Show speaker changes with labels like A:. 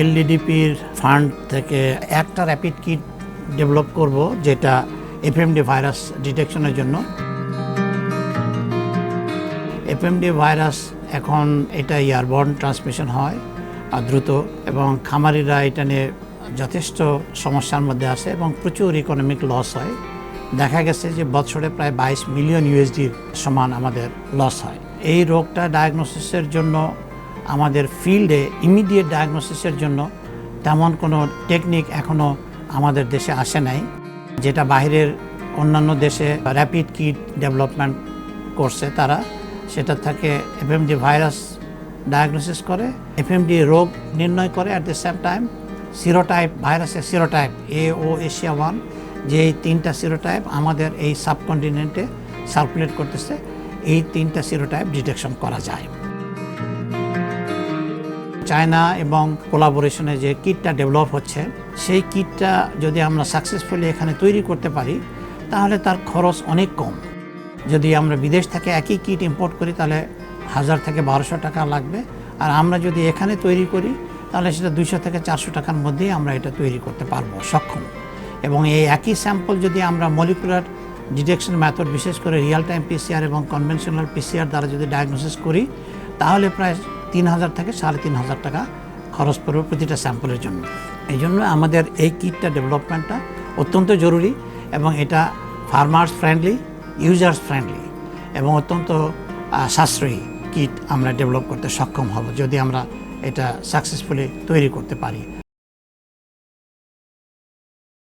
A: এলডিডিপির fund থেকে একটা rapid kit develop করব, যেটা এফএমডি ভাইরাস ডিটেকশনের জন্য। এফএমডি ভাইরাস এখন এটা ইয়ারবর্ন ট্রান্সমিশন হয়, আর দ্রুত, এবং খামারিরা এটা নিয়ে যথেষ্ট সমস্যার মধ্যে আছে, এবং প্রচুর ইকোনমিক লস হয়। দেখা গেছে যে বছরে প্রায় বাইশ মিলিয়ন ইউএসডির সমান আমাদের লস হয়। এই রোগটা ডায়াগনোসিসের জন্য আমাদের ফিল্ডে ইমিডিয়েট ডায়াগনোসিসের জন্য তেমন কোনো টেকনিক এখনও আমাদের দেশে আসে নাই, যেটা বাইরের অন্যান্য দেশে র্যাপিড কিট ডেভেলপমেন্ট করছে তারা। সেটা থেকে এফএমডি ভাইরাস ডায়াগনোসিস করে এফএমডি রোগ নির্ণয় করে at the same time serotype ভাইরাসের সিরোটাইপ এ ও এশিয়া ওয়ান যে এই তিনটা সিরোটাইপ আমাদের এই সাবকন্টিনেন্টে সার্কুলেট করতেছে, এই তিনটা সিরোটাইপ ডিটেকশন করা যায়। চায়না এবং কোলাবোরেশনে যে কিটটা ডেভেলপ হচ্ছে, সেই কিটটা যদি আমরা সাকসেসফুলি এখানে তৈরি করতে পারি, তাহলে তার খরচ অনেক কম। যদি আমরা বিদেশ থেকে একই কিট ইম্পোর্ট করি, তাহলে হাজার থেকে বারোশো টাকা লাগবে। আর আমরা যদি এখানে তৈরি করি, তাহলে সেটা দুইশো থেকে চারশো টাকার মধ্যেই আমরা এটা তৈরি করতে পারব সক্ষম। এবং এই একই স্যাম্পল যদি আমরা মলিকুলার ডিটেকশন মেথড বিশেষ করে রিয়েল টাইম পিসিআর এবং কনভেনশনাল পিসিআর দ্বারা যদি ডায়াগনোসিস করি, তাহলে প্রায় তিন হাজার থেকে সাড়ে তিন হাজার টাকা খরচ পড়বে প্রতিটা স্যাম্পলের জন্য। এই জন্য আমাদের এই কিটটা ডেভেলপমেন্টটা অত্যন্ত জরুরি এবং এটা ফার্মার্স ফ্রেন্ডলি ইউজার্স ফ্রেন্ডলি এবং অত্যন্ত সাশ্রয়ী কিট আমরা ডেভেলপ করতে সক্ষম হব যদি আমরা এটা সাকসেসফুলি তৈরি করতে পারি।